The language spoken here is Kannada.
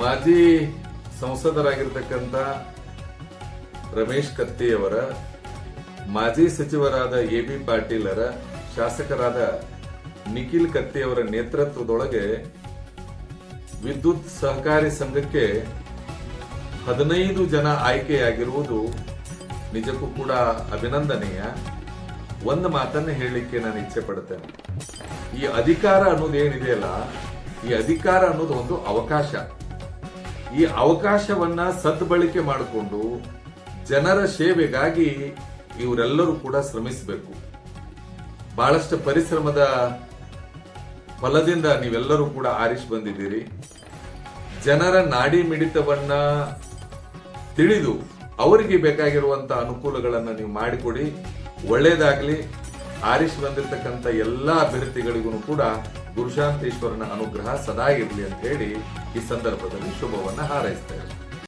ಮಾಜಿ ಸಂಸದರಾಗಿರ್ತಕ್ಕಂಥ ರಮೇಶ್ ಕತ್ತಿಯವರ, ಮಾಜಿ ಸಚಿವರಾದ ಎ ಬಿ ಪಾಟೀಲರ, ಶಾಸಕರಾದ ನಿಖಿಲ್ ಕತ್ತಿಯವರ ನೇತೃತ್ವದೊಳಗೆ ವಿದ್ಯುತ್ ಸಹಕಾರಿ ಸಂಘಕ್ಕೆ ಹದಿನೈದು ಜನ ಆಯ್ಕೆಯಾಗಿರುವುದು ನಿಜಕ್ಕೂ ಕೂಡ ಅಭಿನಂದನೀಯ. ಒಂದು ಮಾತನ್ನು ಹೇಳಲಿಕ್ಕೆ ನಾನು ಇಚ್ಛೆ ಪಡ್ತೇನೆ ಈ ಅಧಿಕಾರ ಅನ್ನೋದು ಏನಿದೆಯಲ್ಲ, ಈ ಅಧಿಕಾರ ಅನ್ನೋದು ಒಂದು ಅವಕಾಶ. ಈ ಅವಕಾಶವನ್ನ ಸದ್ಬಳಕೆ ಮಾಡಿಕೊಂಡು ಜನರ ಸೇವೆಗಾಗಿ ಇವರೆಲ್ಲರೂ ಕೂಡ ಶ್ರಮಿಸಬೇಕು. ಬಹಳಷ್ಟು ಪರಿಶ್ರಮದ ಫಲದಿಂದ ನೀವೆಲ್ಲರೂ ಕೂಡ ಆರಿಸಿ ಬಂದಿದ್ದೀರಿ. ಜನರ ನಾಡಿ ಮಿಡಿತವನ್ನ ತಿಳಿದು ಅವರಿಗೆ ಬೇಕಾಗಿರುವಂತಹ ಅನುಕೂಲಗಳನ್ನು ನೀವು ಮಾಡಿಕೊಡಿ. ಒಳ್ಳೇದಾಗ್ಲಿ. ಆರಿಸಿ ಬಂದಿರತಕ್ಕಂಥ ಎಲ್ಲ ಅಭ್ಯರ್ಥಿಗಳಿಗೂ ಕೂಡ ಗುರುಶಾಂತೇಶ್ವರನ ಅನುಗ್ರಹ ಸದಾ ಇರಲಿ ಅಂತ ಹೇಳಿ ಈ ಸಂದರ್ಭದಲ್ಲಿ ಶುಭವನ್ನ ಹಾರೈಸ್ತೇವೆ.